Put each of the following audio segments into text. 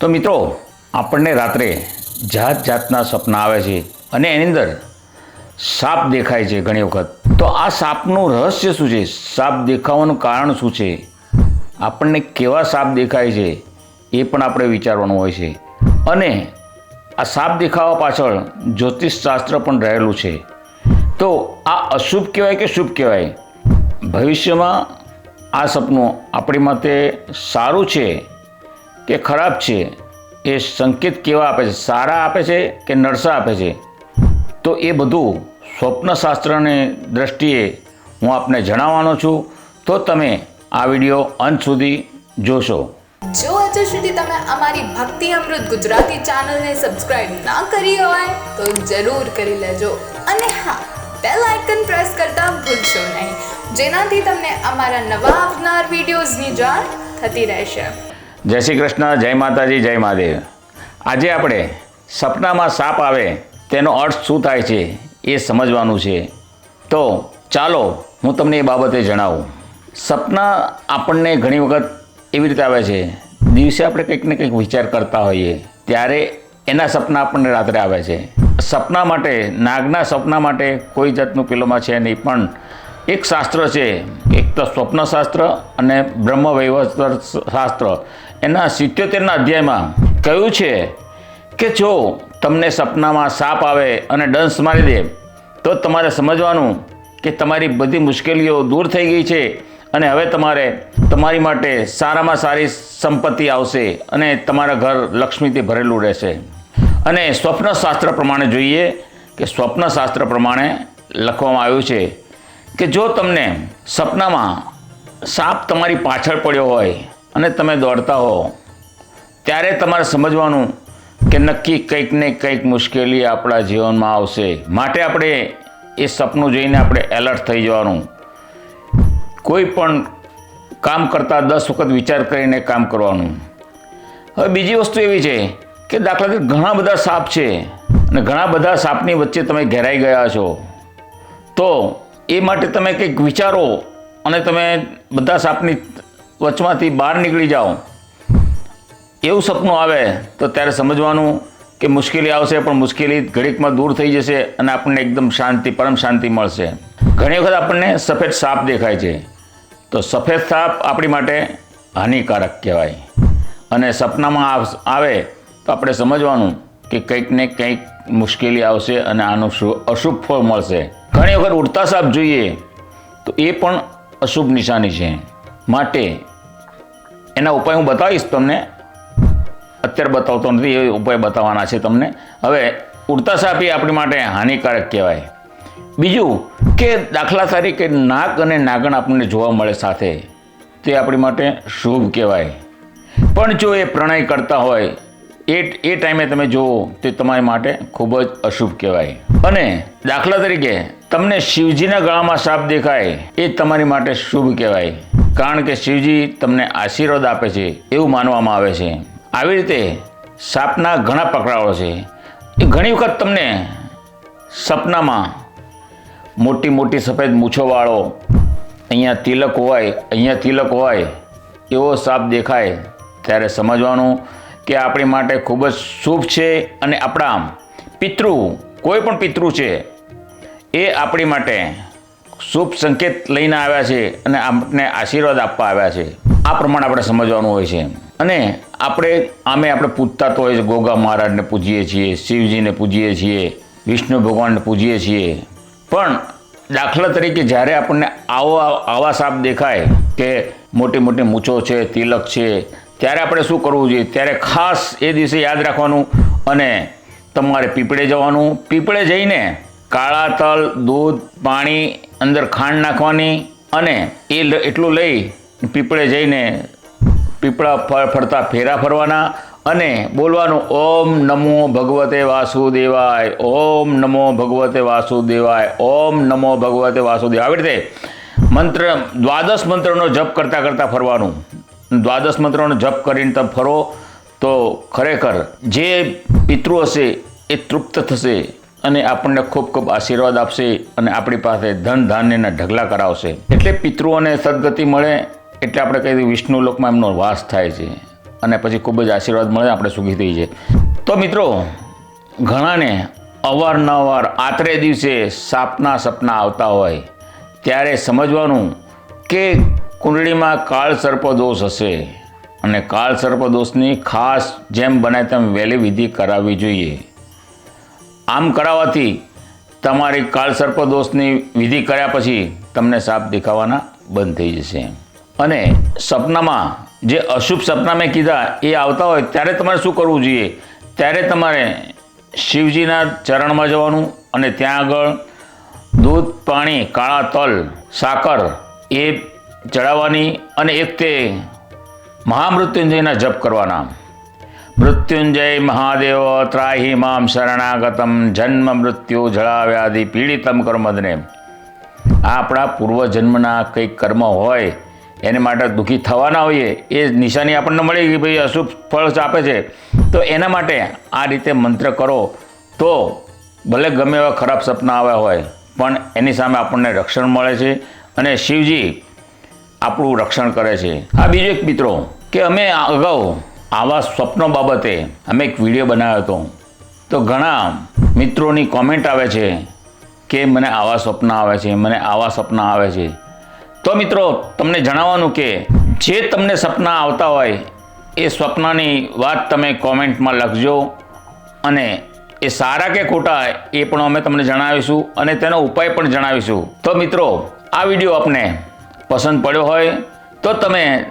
તો મિત્રો, આપણને રાત્રે જાત જાતના સપના આવે છે અને એની અંદર સાપ દેખાય છે ઘણી વખત. તો આ સાપનું રહસ્ય શું છે? સાપ દેખાવાનું કારણ શું છે? આપણને કેવા સાપ દેખાય છે? એ પણ આપણે વિચારવાનું હોય છે. અને આ સાપ દેખાવા પાછળ જ્યોતિષ શાસ્ત્ર પણ રહેલું છે. તો આ અશુભ કહેવાય કે શુભ કહેવાય? ભવિષ્યમાં આ સપનું આપણી માટે સારું છે? કે ખરાબ છે, એ સંકેત કેવા આપે છે? સારા આપે છે કે નરસા આપે છે? તો એ બધું સ્વપ્નશાસ્ત્રની દ્રષ્ટિએ હું આપને જણાવવાનો છું. તો તમે આ વીડિયો અંત સુધી જોશો. જો હજુ સુધી તમે અમારી ભક્તિ અમૃત ગુજરાતી ચેનલને સબસ્ક્રાઇબ ના કરી હોય, તો જરૂર કરી લેજો. અને હા બેલ આઇકન પ્રેસ કરતા ભૂલશો નહીં. જેનાથી તમને અમારા નવા આવનાર વિડીયોઝની જાણ થતી રહેશે. જય શ્રી કૃષ્ણ, જય માતાજી, જય મહાદેવ. આજે આપણે સપનામાં સાપ આવે તેનો અર્થ શું થાય છે એ સમજવાનું છે. તો ચાલો હું તમને એ બાબતે જણાવું. સપના આપણને ઘણી વખત એવી રીતે આવે છે, દિવસે આપણે કંઈક ને કંઈક વિચાર કરતા હોઈએ, ત્યારે એના સપના આપણને રાત્રે આવે છે. સપના માટે, નાગના સપના માટે કોઈ જાતનું પેલોમાં છે નહીં, પણ એક શાસ્ત્ર છે, એક તો સ્વપ્નશાસ્ત્ર અને બ્રહ્મ વૈવસ્ત્ર શાસ્ત્ર. એના સિત્યોતેરના અધ્યાયમાં કહ્યું છે કે જો તમને સપનામાં સાપ આવે અને ડંસ મારી દે, તો તમારે સમજવાનું કે તમારી બધી મુશ્કેલીઓ દૂર થઈ ગઈ છે અને હવે તમારે તમારી માટે સારામાં સારી સંપત્તિ આવશે અને તમારા ઘર લક્ષ્મીથી ભરેલું રહેશે. અને સ્વપ્નશાસ્ત્ર પ્રમાણે જોઈએ કે સ્વપ્નશાસ્ત્ર પ્રમાણે લખવામાં આવ્યું છે કે જો તમને સપનામાં સાપ તમારી પાછળ પડ્યો હોય અને તમે દોડતા હો ત્યારે તમારે સમજવાનું કે નક્કી કંઈક ને કંઈક મુશ્કેલી આપણા જીવનમાં આવશે. માટે આપણે એ સપનું જોઈને આપણે એલર્ટ થઈ જવાનું. કોઈ પણ કામ કરતાં દસ વખત વિચાર કરીને કામ કરવાનું. હવે બીજી વસ્તુ એવી છે કે દાખલા તરીકે ઘણા બધા સાપ છે અને ઘણા બધા સાપની વચ્ચે તમે ઘેરાઈ ગયા છો. તો એ માટે તમે કંઈક વિચારો અને તમે બધા સાપની વચમાંથી બહાર નીકળી જાઓ. એવું સપનું આવે તો ત્યારે સમજવાનું કે મુશ્કેલી આવશે, પણ મુશ્કેલી ઘડીકમાં દૂર થઈ જશે અને આપણને એકદમ શાંતિ, પરમ શાંતિ મળશે. ઘણી વખત આપણને સફેદ સાપ દેખાય છે. તો સફેદ સાપ આપણી માટે હાનિકારક કહેવાય. અને સપનામાં આવે તો આપણે સમજવાનું કે કંઈક ને કંઈક મુશ્કેલી આવશે અને આનું અશુભ ફળ મળશે. ઘણી વખત ઉડતા સાપ જોઈએ તો એ પણ અશુભ નિશાની છે. માટે. એના ઉપાય હું બતાવીશ તમને. અત્યારે બતાવતો નથી, એ ઉપાય બતાવવાના છે તમને. હવે ઉડતા સાપ આપણી માટે હાનિકારક કહેવાય. બીજું કે દાખલા તરીકે નાક અને નાગણ આપણને જોવા મળે સાથે. તે આપણી માટે શુભ કહેવાય. પણ જો એ પ્રણય કરતા હોય, એ એ ટાઈમે તમે જુઓ, તે તમારી માટે ખૂબ જ અશુભ કહેવાય. અને દાખલા તરીકે તમને શિવજીના ગળામાં સાપ દેખાય, એ તમારી માટે શુભ કહેવાય. કારણ કે શિવજી તમને આશીર્વાદ આપે છે, એવું માનવામાં આવે છે. આવી રીતે સાપના ઘણા પકડાઓ છે. એ ઘણી વખત તમને સપનામાં મોટી મોટી સફેદ મૂછોવાળો અહીંયા તિલક હોય, અહીંયા તિલક હોય, એવો સાપ દેખાય, ત્યારે સમજવાનું કે આપણી માટે ખૂબ જ શુભ છે અને આપણા પિતૃ, કોઈ પણ પિતૃ છે, એ આપણી માટે શુભ સંકેત લઈને આવ્યા છે અને આપણે આશીર્વાદ આપવા આવ્યા છે. આ પ્રમાણે આપણે સમજવાનું હોય છે. અને આપણે આમે આપણે પૂજતા તો હોય છે, ગોગા મહારાજને પૂજીએ છીએ, શિવજીને પૂજીએ છીએ, વિષ્ણુ ભગવાનને પૂજીએ છીએ. પણ દાખલા તરીકે જ્યારે આપણને આવો આવા સાપ દેખાય કે મોટી મોટી મૂછો છે, તિલક છે, ત્યારે આપણે શું કરવું જોઈએ? ત્યારે ખાસ એ દિવસે યાદ રાખવાનું અને તમારે પીપળે જવાનું. પીપળે જઈને કાળા તલ, દૂધ, પાણી અંદર ખાંડ નાખવાની અને એ એટલું લઈ પીપળે જઈને પીપળા ફર- ફરતા ફેરા ફરવાના અને બોલવાનું, ઓમ નમો ભગવતે વાસુદેવાય, ઓમ નમો ભગવતે વાસુદેવાય, ઓમ નમો ભગવતે વાસુદેવ આવી રીતે મંત્ર, દ્વાદશ મંત્રનો જપ કરતાં કરતાં ફરવાનું. દ્વાદશ મંત્રનો જપ કરીને તમે ફરો તો ખરેખર જે પિતૃ હશે એ તૃપ્ત થશે. અને આપણને ખૂબ ખૂબ આશીર્વાદ આપશે અને આપણી પાસે ધન ધાન્યના ઢગલા કરાવશે. એટલે પિતૃઓને સદગતિ મળે એટલે આપણે કહી દઈએ વિષ્ણુ લોકમાં એમનો વાસ થાય છે. અને પછી ખૂબ જ આશીર્વાદ મળે, આપણે સુખી થઈ છે તો મિત્રો, ઘણાને અવારનવાર આતરે દિવસે સાપના સપના આવતા હોય. ત્યારે સમજવાનું કે કુંડળીમાં કાળ સર્પ દોષ હશે. અને કાળ સર્પ દોષની ખાસ જેમ બને તેમ વહેલી વિધિ કરાવવી જોઈએ. આમ કરાવવાથી તમારી કાળ સર્પ દોષની વિધિ કર્યા પછી તમને સાપ દેખાવાના બંધ થઈ જશે. અને સપનામાં જે અશુભ સપના મેં કીધા એ આવતા હોય ત્યારે તમારે શું કરવું જોઈએ? ત્યારે તમારે શિવજીના ચરણમાં જવાનું અને ત્યાં આગળ દૂધ, પાણી, કાળા તલ, સાકર એ ચડાવવાની અને એક તે મહામૃત્યુંજયના જપ કરવાના. મૃત્યુંજય મહાદેવ ત્રાહી મામ શરણાગતમ. જન્મ મૃત્યુ જળાવ્યાધિ પીડિતમ કર્મદને. આપણા પૂર્વજન્મના કંઈક કર્મ હોય, એને માટે દુઃખી થવાના હોઈએ, એ નિશાની આપણને મળી કે ભાઈ અશુભ ફળ આપે છે. તો એના માટે આ રીતે મંત્ર કરો, તો ભલે ગમે એવા ખરાબ સપના આવ્યા હોય, પણ એની સામે આપણને રક્ષણ મળે છે અને શિવજી આપણું રક્ષણ કરે છે. આ બીજો એક મિત્રો કે અમે અગાઉ આવા સ્વપ્નો બાબતે અમે એક વીડિયો બનાવ્યો હતો. તો ઘણા મિત્રોની કોમેન્ટ આવે છે કે મને આવા સ્વપ્ન આવે છે, મને આવા સપના આવે છે. તો મિત્રો, તમને જણાવવાનું કે જે તમને સપના આવતા હોય, એ સ્વપ્નની વાત તમે કોમેન્ટમાં લખજો અને એ સારા કે ખોટા એ પણ અમે તમને જણાવીશું અને તેનો ઉપાય પણ જણાવીશું. તો મિત્રો, આ વીડિયો આપને પસંદ પડ્યો હોય, તો તમે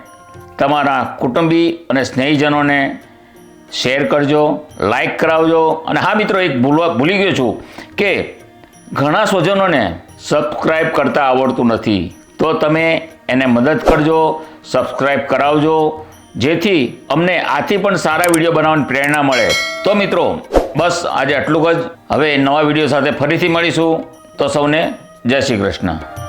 તમારા કુટુંબી અને સ્નેહીજનોને શેર કરજો લાઈક કરાવજો. અને હા મિત્રો, એક ભૂલવા ભૂલી ગયો છું કે ઘણા સ્વજનોને સબસ્ક્રાઈબ કરતાં આવડતું નથી. તો તમે એને મદદ કરજો સબસ્ક્રાઈબ કરાવજો, જેથી અમને આથી પણ સારા વીડિયો બનાવવાની પ્રેરણા મળે. તો મિત્રો, બસ આજે આટલું જ. હવે નવા વીડિયો સાથે ફરીથી મળીશું. તો સૌને જય શ્રી કૃષ્ણ.